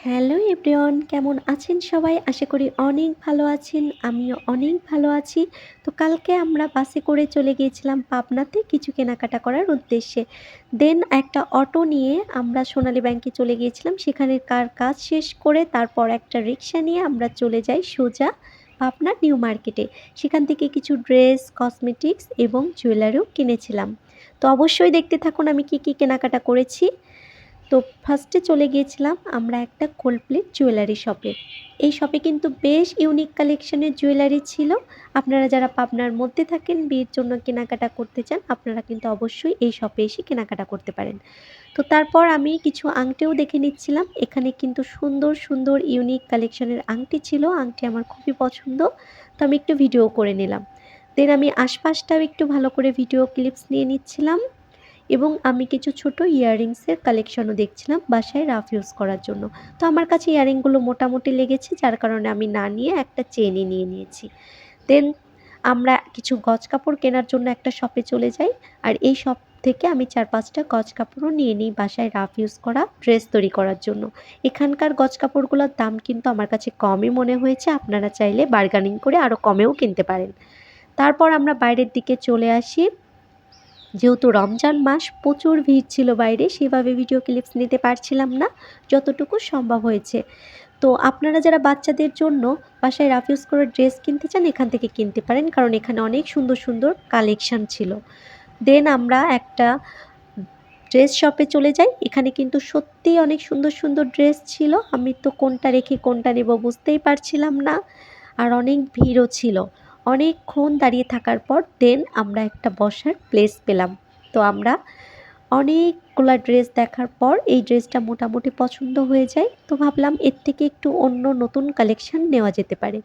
Hello everyone, কেমন আছেন সবাই? আশা করি অনেক ভালো আছেন, আমিও অনেক ভালো আছি। তো কালকে আমরা বাসে করে চলে গিয়েছিলাম পাবনাতে কিছু কেনাকাটা করার উদ্দেশ্যে। দেন একটা অটো নিয়ে আমরা সোনালী ব্যাংকে চলে গিয়েছিলাম। সেখানে কার কাজ শেষ করে তারপর একটা রিক্সা নিয়ে আমরা চলে যাই সোজা পাবনা নিউ মার্কেটে। সেখান থেকে কিছু ড্রেস, কসমেটিক্স এবং জুয়েলারিও কিনেছিলাম। তো অবশ্যই দেখতে থাকুন আমি কি কি কেনাকাটা করেছি। তো ফার্স্টে চলে গিয়েছিলাম আমরা একটা কোল্ড প্লেট জুয়েলারি শপে এই শপে কিন্তু বেশ ইউনিক কালেকশনের জুয়েলারি ছিল। আপনারা যারা পাবনার মধ্যে থাকেন, বিয়ের জন্য কেনাকাটা করতে চান, আপনারা কিন্তু অবশ্যই এই শপে এসে কেনাকাটা করতে পারেন। তো তারপর আমি কিছু আংটিও দেখে নিচ্ছিলাম। এখানে কিন্তু সুন্দর সুন্দর ইউনিক কালেকশনের আংটি ছিল। আংটি আমার খুবই পছন্দ। তো আমি একটু ভিডিও করে নিলাম। দেন আমি আশপাশটাও একটু ভালো করে ভিডিও ক্লিপস নিয়ে নিচ্ছিলাম। এবং আমি কিছু ছোট ইয়াররিংসের কালেকশনও দেখছিলাম বাসায় রাফ ইউজ করার জন্য। তো আমার কাছে ইয়াররিংগুলো মোটামুটি লেগেছে, যার কারণে আমি না নিয়ে একটা চেনই নিয়ে নিয়েছি। দেন আমরা কিছু গজ কাপড় কেনার জন্য একটা শপে চলে যাই, আর এই শপ থেকে আমি চার পাঁচটা গজ কাপড়ও নিয়ে নিই বাসায় রাফ ইউজ করা, ড্রেস তৈরি করার জন্য। এখানকার গজ কাপড়গুলোর দাম কিন্তু আমার কাছে কমই মনে হয়েছে, আপনারা চাইলে বার্গানিং করে আরও কমেও কিনতে পারেন। তারপর আমরা বাইরের দিকে চলে আসি। যেহেতু রমজান মাস, প্রচুর ভিড় ছিল বাইরে, সেভাবে ভিডিও ক্লিপস নিতে পারছিলাম না, যতটুকু সম্ভব হয়েছে। তো আপনারা যারা বাচ্চাদের জন্য বাসায় রাফিউজ করে ড্রেস কিনতে চান, এখান থেকে কিনতে পারেন, কারণ এখানে অনেক সুন্দর সুন্দর কালেকশান ছিল। দেন আমরা একটা ড্রেস শপে চলে যাই, এখানে কিন্তু সত্যিই অনেক সুন্দর সুন্দর ড্রেস ছিল। আমি তো কোনটা রেখে কোনটা নেব বুঝতেই পারছিলাম না, আর অনেক ভিড়ও ছিল। অনেকক্ষণ দাঁড়িয়ে থাকার পর দেন আমরা একটা বসার প্লেস পেলাম। তো আমরা অনেকগুলো ড্রেস দেখার পর এই ড্রেসটা মোটামুটি পছন্দ হয়ে যায়। তো ভাবলাম এর থেকে একটু অন্য নতুন কালেকশান নেওয়া যেতে পারে।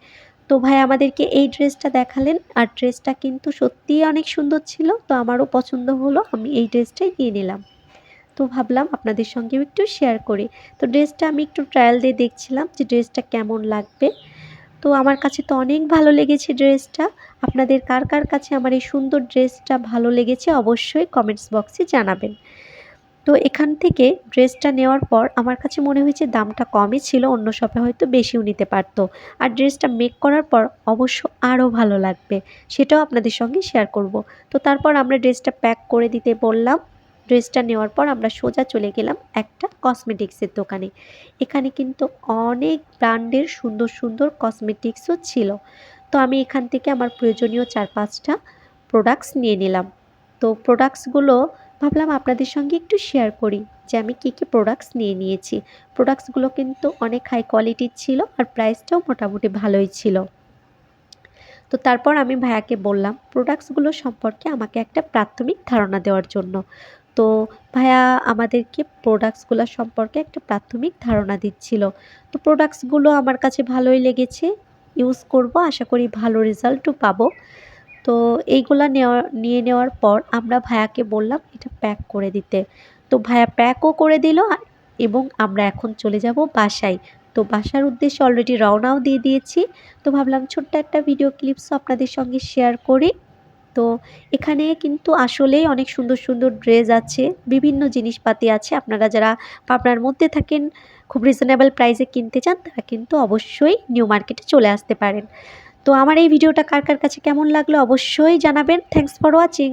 তো ভাই আমাদেরকে এই ড্রেসটা দেখালেন আর ড্রেসটা কিন্তু সত্যিই অনেক সুন্দর ছিল। তো আমারও পছন্দ হলো, আমি এই ড্রেসটাই নিয়ে নিলাম। তো ভাবলাম আপনাদের সঙ্গেও একটু শেয়ার করি। তো ড্রেসটা আমি একটু ট্রায়াল দিয়ে দেখছিলাম যে ড্রেসটা কেমন লাগবে। তো আমার কাছে তো অনেক ভালো লেগেছে ড্রেসটা। আপনাদের কার কার কাছে আমার এই সুন্দর ড্রেসটা ভালো লেগেছে অবশ্যই কমেন্টস বক্সে জানাবেন। তো এখান থেকে ড্রেসটা নেওয়ার পর আমার কাছে মনে হয়েছে দামটা কমই ছিল, অন্য শপে হয়তো বেশিও নিতে পারতো। আর ড্রেসটা মেক করার পর অবশ্য আরও ভালো লাগবে, সেটাও আপনাদের সঙ্গে শেয়ার করব। তো তারপর আমরা ড্রেসটা প্যাক করে দিতে বললাম। ড্রেসটা নেওয়ার পর আমরা সোজা চলে গেলাম একটা কসমেটিক্সের দোকানে। এখানে কিন্তু অনেক ব্র্যান্ডের সুন্দর সুন্দর কসমেটিক্সও ছিল। তো আমি এখান থেকে আমার প্রয়োজনীয় চার, পাঁচটা প্রোডাক্টস নিয়ে নিলাম। তো প্রোডাক্টসগুলো ভাবলাম আপনাদের সঙ্গে একটু শেয়ার করি যে আমি কী কী প্রোডাক্টস নিয়ে নিয়েছি। প্রোডাক্টসগুলো কিন্তু অনেক হাই কোয়ালিটির ছিল আর প্রাইসটাও মোটামুটি ভালোই ছিল। তো তারপর আমি ভাইয়াকে বললাম প্রোডাক্টসগুলো সম্পর্কে আমাকে একটা প্রাথমিক ধারণা দেওয়ার জন্য। তো ভাইয়া আমাদেরকে প্রোডাক্টসগুলো সম্পর্কে একটা প্রাথমিক ধারণা দিচ্ছিল। তো প্রোডাক্টসগুলো আমার কাছে ভালোই লেগেছে ইউজ করব, আশা করি ভালো রেজাল্টও পাবো। তো এইগুলা নেওয়া, নিয়ে নেওয়ার পর আমরা ভাইয়াকে বললাম এটা প্যাক করে দিতে। তো ভাইয়া প্যাকও করে দিল এবং আমরা এখন চলে যাব বাসায়। তো বাসার উদ্দেশ্যে অলরেডি রওনাও দিয়ে দিয়েছি। তো ভাবলাম ছোট্ট একটা ভিডিও ক্লিপসও আপনাদের সঙ্গে শেয়ার করি। তো এখানে কিন্তু আসলেই অনেক সুন্দর সুন্দর ড্রেস আছে, বিভিন্ন জিনিসপাতি আছে। আপনারা যারা পাবনার মধ্যে থাকেন, খুব রিজনেবল প্রাইসে কিনতে চান, তারা কিন্তু অবশ্যই নিউ মার্কেটে চলে আসতে পারেন। তো আমার এই ভিডিওটা কার কার কাছে কেমন লাগল অবশ্যই জানাবেন। Thanks for watching